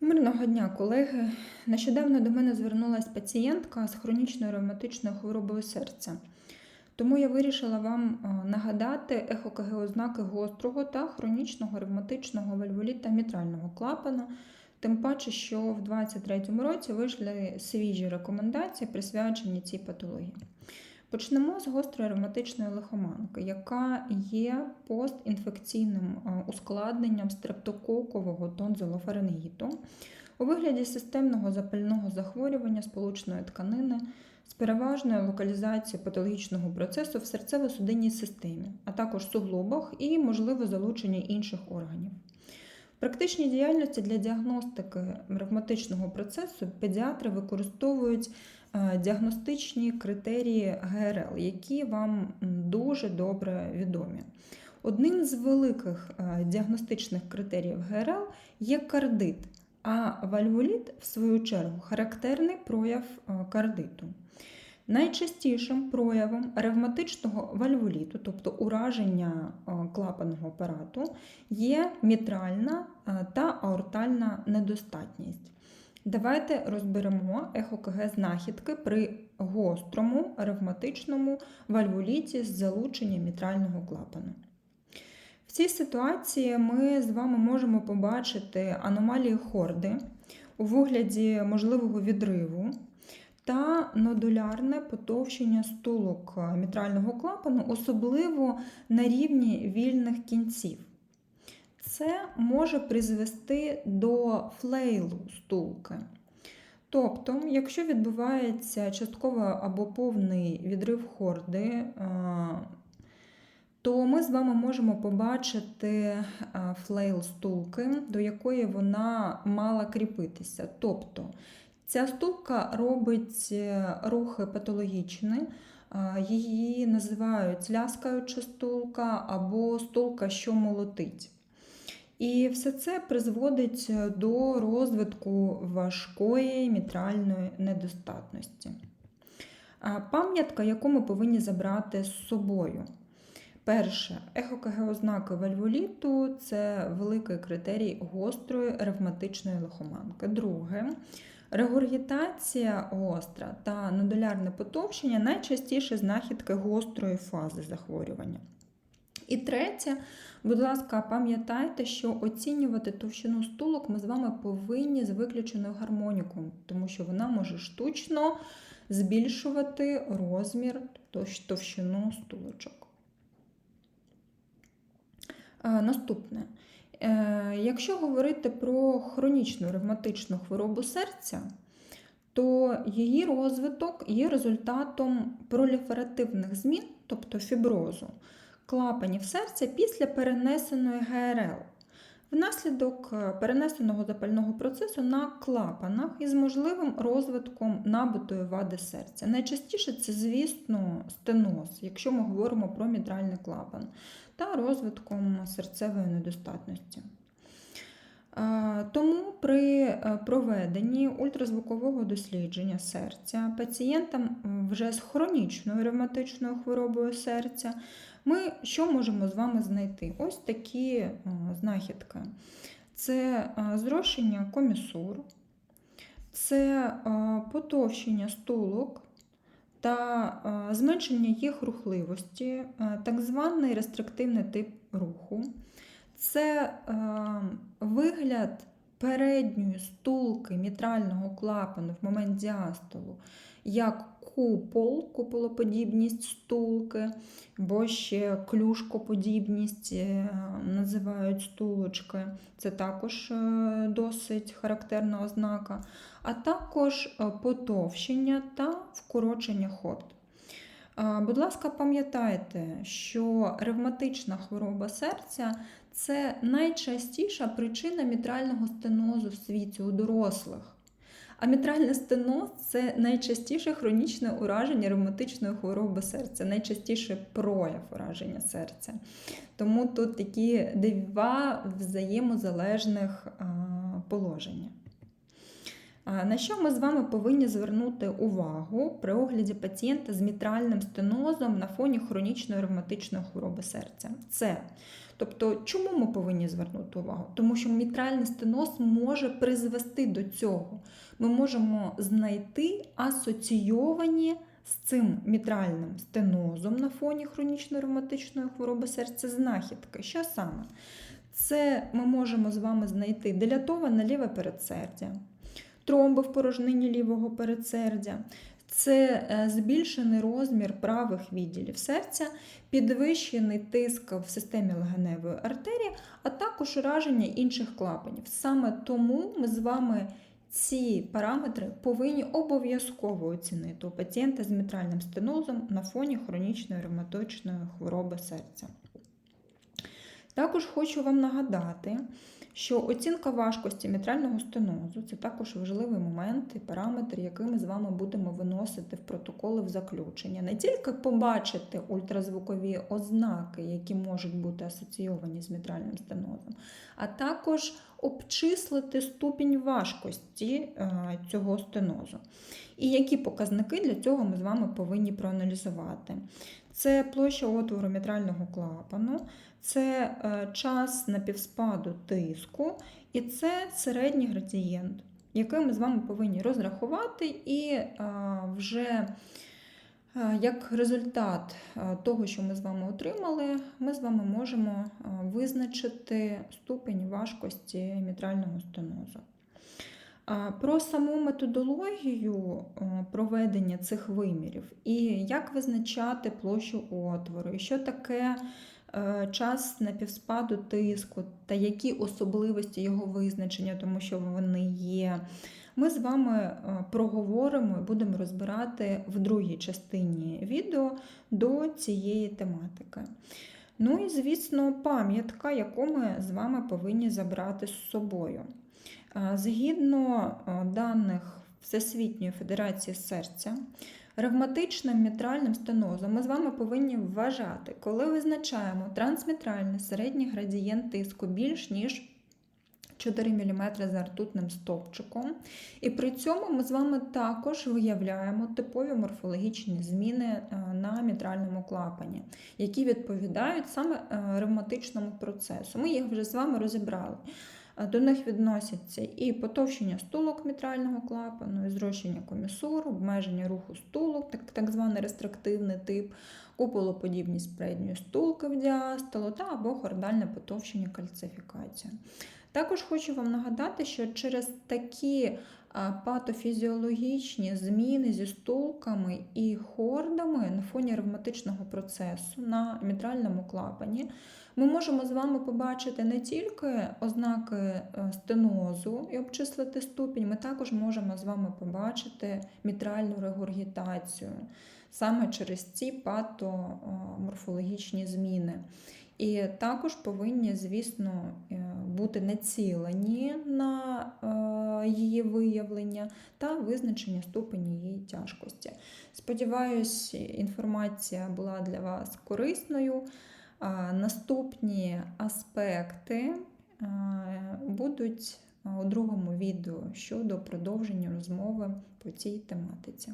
Мирного дня, колеги. Нещодавно до мене звернулася пацієнтка з хронічною ревматичною хворобою серця. Тому я вирішила вам е, нагадати ехокг ознаки гострого та хронічного ревматичного вальволіта мітрального клапана, тим паче, що в 2023 році вийшли свіжі рекомендації, присвячені цій патології. Почнемо з гострої ревматичної лихоманки, яка є постінфекційним е, ускладненням стрептококового тонзилофарингіту у вигляді системного запального захворювання сполучної тканини з переважною локалізацією патологічного процесу в серцево-судинній системі, а також суглобах і, можливо, залучення інших органів. В практичній діяльності для діагностики ревматичного процесу педіатри використовують діагностичні критерії ГРЛ, які вам дуже добре відомі. Одним з великих е, діагностичних критеріїв ГРЛ є кардит, а вальволіт, в свою чергу, характерний прояв е, кардиту. Найчастішим проявом ревматичного вальволіту, тобто ураження е, клапанного апарату, є мітральна е, та аортальна недостатність. Давайте розберемо ехокг знахідки при гострому ревматичному вальволіті з залученням мітрального клапану. В цій ситуації ми з вами можемо побачити аномалії хорди у вигляді можливого відриву та нодулярне потовщення стулок мітрального клапану, особливо на рівні вільних кінців. Це може призвести до флейлу стулки. Тобто, якщо відбувається частково або повний відрив хорди, то ми з вами можемо побачити флейл стулки, до якої вона мала кріпитися. Тобто Ця стулка робить е, рухи патологічні, її називають ляскаюча стулка або стулка, що молотить. І все це призводить до розвитку важкої мітральної недостатності. Пам'ятка, яку ми повинні забрати з собою. Перше, ехокг ознаки вальволіту це великий критерій гострої ревматичної лихоманки. Друге, Регургітація гостра та нодулярне потовщення найчастіше знахідки гострої фази захворювання. І третє, будь ласка, пам'ятайте, що оцінювати товщину стулок ми з вами повинні з виключеною гармонікою, тому що вона може штучно збільшувати розмір товщину стулочок. Наступне. Е, якщо говорити про хронічну ревматичну хворобу серця, то її розвиток є результатом проліферативних змін, тобто фіброзу, клапанів серця після перенесеної ГРЛ. Внаслідок е, перенесеного запального процесу на клапанах із можливим розвитком набутої вади серця. Найчастіше це, звісно, стеноз, якщо ми говоримо про мітральний клапан, та розвитком серцевої недостатності. Е, при е, проведенні ультразвукового дослідження серця пацієнтам вже з хронічною ревматичною хворобою серця ми що можемо з вами знайти? Ось такі е, знахідки. Це зрошення комісур, це потовщення стулок та зменшення їх рухливості, так званий рестриктивний тип руху. Це вигляд передньої стулки мітрального клапану в момент діастолу, як купол, куполоподібність стулки, бо ще клюшкоподібність е, називають стулочки. Це також е, досить характерна ознака, а також е, потовщення та вкорочення хорд. Будь ласка, пам'ятайте, що ревматична хвороба серця це найчастіша причина мітрального стенозу в світі у дорослих. А мітральний стеноз це найчастіше хронічне ураження ревматичної хвороби серця, найчастіше прояв ураження серця. Тому тут такі два взаємозалежних положення. На що ми з вами повинні звернути увагу при огляді пацієнта з мітральним стенозом на фоні хронічної ревматичної хвороби серця? Це Тобто, чому ми повинні звернути увагу? Тому що мітральний стеноз може призвести до цього. Ми можемо знайти асоційовані з цим мітральним стенозом на фоні хронічної ревматичної хвороби серця знахідки. Що саме? Це ми можемо з вами знайти дилятоване ліве передсердя, тромби в порожнині лівого передсердя. Це е, збільшений розмір правих відділів серця, підвищений тиск в системі легеневої артерії, а також ураження інших клапанів. Саме тому ми з вами ці параметри повинні обов'язково оцінити у пацієнта з мітральним стенозом на фоні хронічної ревматичної хвороби серця. Також хочу вам нагадати, що оцінка важкості мітрального стенозу це також важливий момент і параметр, який ми з вами будемо виносити в протоколи в заключення. Не тільки побачити ультразвукові ознаки, які можуть бути асоційовані з мітральним стенозом, а також обчислити ступінь важкості е, цього стенозу. І які показники для цього ми з вами повинні проаналізувати. Це площа отвору мітрального клапану, це е, час напівспаду тиску, і це середній градієнт, який ми з вами повинні розрахувати, і е, вже е, як результат того, що ми з вами отримали, ми з вами можемо визначити ступень важкості мітрального стенозу. Про саму методологію проведення цих вимірів і як визначати площу отвору, і що таке Е, час напівспаду тиску та які особливості його визначення, тому що вони є. Ми з вами е, проговоримо і будемо розбирати в другій частині відео до цієї тематики. Ну і, звісно, пам'ятка, яку ми з вами повинні забрати з собою. Е, згідно даних Всесвітньої Федерації серця, Ревматичним мітральним стенозом ми з вами повинні вважати, коли визначаємо трансмітральний середній градієнт тиску більш ніж 4 мм за ртутним стовпчиком. І при цьому ми з вами також виявляємо типові морфологічні зміни е, на мітральному клапані, які відповідають саме е, ревматичному процесу. Ми їх вже з вами розібрали. До них відносяться і потовщення стулок мітрального клапану, і зрощення комісуру, обмеження руху стулок, так, так званий рестриктивний тип, куполоподібність передньої стулки в діастолу та або хордальне потовщення кальцифікація. Також хочу вам нагадати, що через такі патофізіологічні зміни зі стулками і хордами на фоні ревматичного процесу на мітральному клапані ми можемо з вами побачити не тільки ознаки е, стенозу і обчислити ступінь, ми також можемо з вами побачити мітральну регургітацію саме через ці патоморфологічні зміни. І також повинні, звісно, е, бути націлені на е, її виявлення та визначення ступені її тяжкості. Сподіваюсь, інформація була для вас корисною. Наступні аспекти будуть у другому відео щодо продовження розмови по цій тематиці.